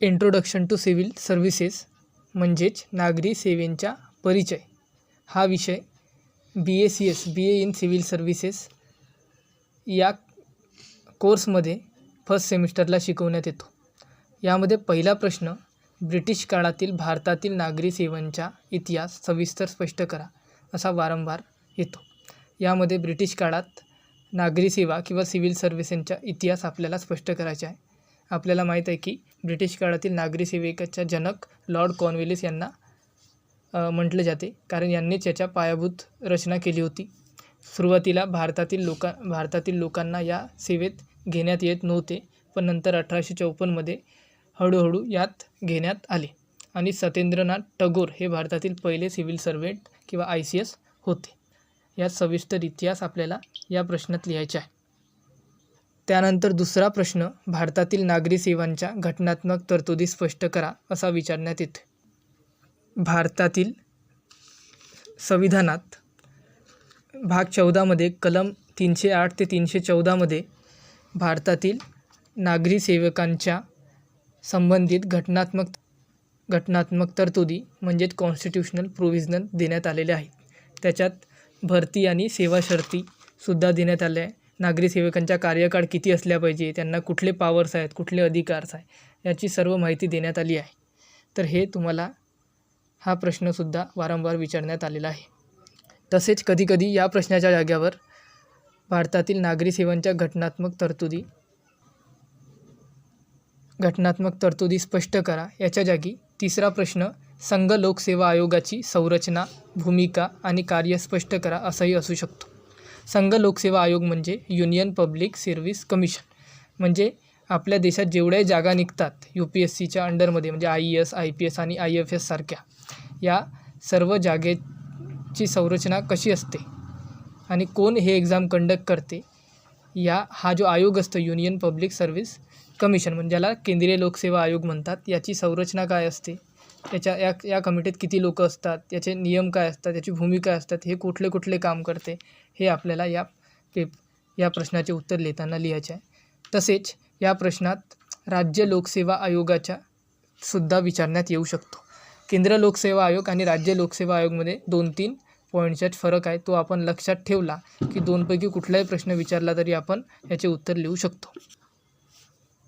Introduction to civil services म्हणजेच नागरी सेवेंचा परिचय. हा विषय B A C S B A in civil services या कोर्समध्ये फर्स्ट सेमिस्टरला शिकवण्यात येतो. यामध्ये पहिला प्रश्न ब्रिटिश काळातील भारतातील नागरी सेवांचा इतिहास सविस्तर स्पष्ट करा असा वारंवार येतो. यामध्ये ब्रिटिश काळात नागरी सेवा किंवा सिव्हिल सर्व्हिसेसचा इतिहास आपल्याला स्पष्ट करायचा आहे. आपल्याला माहीत आहे की ब्रिटिश काळातील नागरी सेविकाच्या जनक लॉर्ड कॉनविलिस यांना म्हटले जाते. कारण यांनीच याच्या पायाभूत रचना केली होती. सुरुवातीला भारतातील लोका भारतातील लोकांना या सेवेत घेण्यात येत नव्हते पण नंतर अठराशे चौपन्नमध्ये हळूहळू यात घेण्यात आले. आणि सत्येंद्रनाथ टगोर हे भारतातील पहिले सिव्हिल सर्वेंट किंवा आय सी एस होते. यात सविस्तर इतिहास आपल्याला या प्रश्नात लिहायचा आहे. त्यानंतर दुसरा प्रश्न भारतातील नागरी सेवांच्या घटनात्मक तरतुदी स्पष्ट करा असा विचारण्यात येते. भारतातील संविधानात भाग चौदामध्ये कलम तीनशे आठ ते तीनशे चौदामध्ये भारतातील नागरी सेवकांच्या संबंधित घटनात्मक घटनात्मक तरतुदी म्हणजेच कॉन्स्टिट्यूशनल प्रोव्हिजनल देण्यात आलेले आहेत. त्याच्यात भरती आणि सेवा शर्तीसुद्धा देण्यात आल्या आहे नागरी सेवकांचा कार्यकाळ किती असल्या पाहिजे? त्यांना कुठले पावर्स आहेत? कुठले अधिकार्स आहे याची सर्व माहिती देण्यात आली आहे. तर हे तुम्हाला हा प्रश्नसुद्धा वारंवार विचारण्यात आलेला आहे. तसेच कधीकधी या प्रश्नाच्या जाग्यावर भारतातील नागरी सेवांच्या घटनात्मक तरतुदी घटनात्मक तरतुदी स्पष्ट करा. याच्या जागी तिसरा प्रश्न संघ लोकसेवा आयोगाची संरचना भूमिका आणि कार्य स्पष्ट करा असंही असू शकतो. संघ लोकसेवा आयोग म्हणजे युनियन पब्लिक सर्व्हिस कमिशन. म्हणजे आपल्या देशात जेवढ्या जागा निघतात यू पी एस सीच्या अंडरमध्ये म्हणजे I E S I P S आणि आय एफ एस सारख्या या सर्व जागेची संरचना कशी असते आणि कोण हे एक्झाम कंडक्ट करते या हा जो आयोग असतो युनियन पब्लिक सर्व्हिस कमिशन म्हणजे ज्याला केंद्रीय लोकसेवा आयोग म्हणतात याची संरचना काय असते? याच्या या या कमिटीत किती लोक असतात याचे नियम काय असतात याची भूमिका असतात हे कुठले कुठले काम करते हे आपल्याला या पेप या प्रश्नाचे उत्तर लिहिताना लिहायचे आहे. तसेच या प्रश्नात राज्य लोकसेवा आयोगाच्या सुद्धा विचारण्यात येऊ शकतो. केंद्र लोकसेवा आयोग आणि राज्य लोकसेवा आयोगमध्ये दोन तीन पॉईंटचाच फरक आहे तो आपण लक्षात ठेवला की दोनपैकी कुठलाही प्रश्न विचारला तरी आपण याचे उत्तर लिहू शकतो.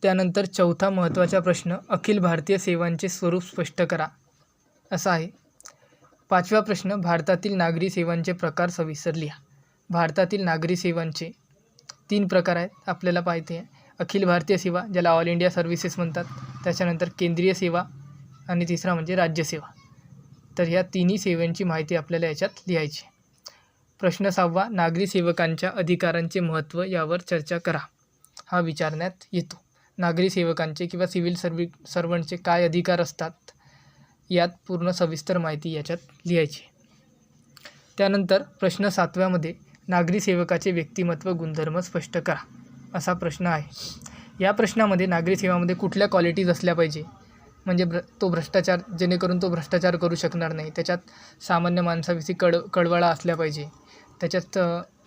त्यानंतर चौथा महत्त्वाचा प्रश्न अखिल भारतीय सेवांचे स्वरूप स्पष्ट करा. असा आहे. पाचवा प्रश्न भारतातील नागरी सेवांचे प्रकार सविस्तर लिहा. भारतातील नागरी सेवांचे तीन प्रकार आहेत आपल्याला पाहिजे आहे. अखिल भारतीय सेवा ज्याला ऑल इंडिया सर्व्हिसेस म्हणतात. त्याच्यानंतर केंद्रीय सेवा आणि तिसरा म्हणजे राज्यसेवा तर ह्या तिन्ही सेवांची माहिती आपल्याला याच्यात लिहायची प्रश्न सहावा नागरी सेवकांच्या अधिकारांचे महत्त्व यावर चर्चा करा. हा विचारण्यात येतो. नागरी सेवकांचे किंवा सिव्हिल सर्वि सर्वंटचे काय अधिकार असतात यात पूर्ण सविस्तर माहिती याच्यात लिहायची. त्यानंतर प्रश्न सातव्यामध्ये नागरी सेवकाचे व्यक्तिमत्व गुणधर्म स्पष्ट करा असा प्रश्न आहे. या प्रश्नामध्ये नागरी सेवामध्ये कुठल्या क्वालिटीज असल्या पाहिजे? म्हणजे भ्र तो भ्रष्टाचार जेणेकरून तो भ्रष्टाचार करू शकणार नाही. त्याच्यात सामान्य माणसाविषयी कड कळवळा असल्या पाहिजे. त्याच्यात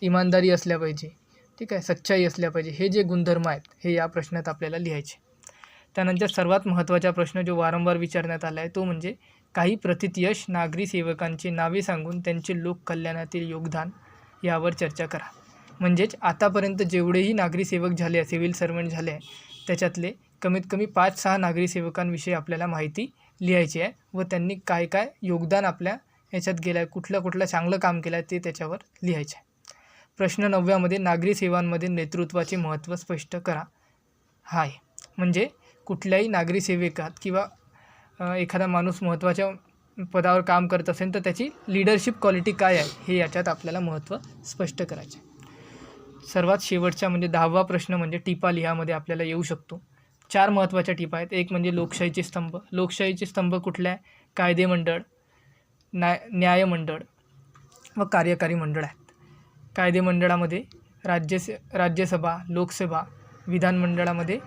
इमानदारी असल्या पाहिजे. ठीक आहे सच्चाई असल्या पाहिजे. हे जे गुणधर्म आहेत हे या प्रश्नात आपल्याला लिहायचे. त्यानंतर सर्वात महत्त्वाचा प्रश्न जो वारंवार विचारण्यात आला आहे तो म्हणजे काही प्रतितयश नागरी सेवकांची नावे सांगून त्यांचे लोककल्याणातील योगदान यावर चर्चा करा. म्हणजेच आतापर्यंत जेवढेही नागरी सेवक झाले आहे सिव्हिल सर्वंट झाले आहे त्याच्यातले कमीत कमी पाच सहा नागरी सेवकांविषयी आपल्याला माहिती लिहायची आहे व त्यांनी काय काय योगदान आपल्या याच्यात गेलं आहे कुठलं कुठलं चांगलं काम केलं आहे ते त्याच्यावर लिहायचं आहे प्रश्न नवव्यामध्ये नागरी सेवांमध्ये नेतृत्वाचे महत्त्व स्पष्ट करा. हाय. म्हणजे कुठल्याही नागरी सेवेकात किंवा एखादा माणूस महत्त्वाच्या पदावर काम करत असेल तर त्याची लिडरशिप क्वालिटी काय आहे हे याच्यात आपल्याला महत्त्व स्पष्ट करायचे. सर्वात शेवटचा म्हणजे दहावा प्रश्न म्हणजे टिपा लिहामध्ये आपल्याला येऊ शकतो. चार महत्त्वाच्या टिपा आहेत. एक म्हणजे लोकशाहीचे स्तंभ. लोकशाहीचे स्तंभ कुठले आहे? कायदे मंडळ न्याय न्यायमंडळ व कार्यकारी मंडळ आहे. कायदेमंडळामध्ये राज्यस राज्यसभा लोकसभा विधानमंडळामध्ये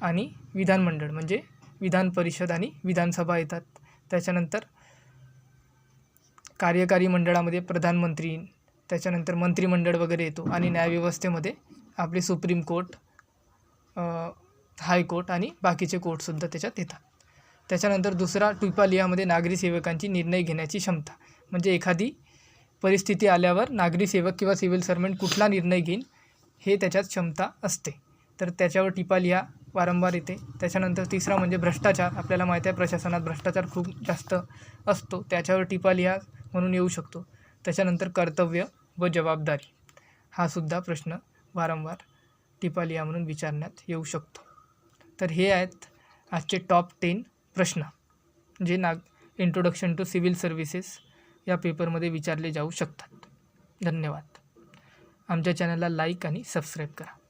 आणि विधानमंडळ म्हणजे विधान परिषद आणि विधानसभा येतात. त्याच्यानंतर कार्यकारी मंडळामध्ये प्रधानमंत्री त्याच्यानंतर मंत्रिमंडळ वगैरे येतो आणि न्यायव्यवस्थेमध्ये आपले सुप्रीम कोर्ट हायकोर्ट आणि बाकीचे कोर्टसुद्धा त्याच्यात येतात. त्याच्यानंतर दुसरा टुपालियामध्ये नागरी सेवकांची निर्णय घेण्याची क्षमता. म्हणजे एखादी परिस्थिती आल्यावर नागरी सेवक किंवा सिव्हिल सर्वंट कुठला निर्णय घेईन हे त्याच्यात क्षमता असते. तर त्याच्यावर टिपा लिहा वारंवार येते. त्याच्यानंतर तिसरा म्हणजे भ्रष्टाचार. आपल्याला माहिती आहे प्रशासनात भ्रष्टाचार खूप जास्त असतो. त्याच्यावर टिपा लिहा म्हणून येऊ शकतो. त्याच्यानंतर कर्तव्य व जबाबदारी. हा सुद्धा प्रश्न वारंवार टिपा लिहा म्हणून विचारण्यात येऊ शकतो. तर हे आहेत आजचे टॉप टेन प्रश्न. जे नाग इंट्रोडक्शन टू सिव्हिल सर्व्हिसेस या पेपरमध्ये विचारले जाऊ शकतात. धन्यवाद. आमच्या चॅनलला लाईक आणि सबस्क्राईब करा.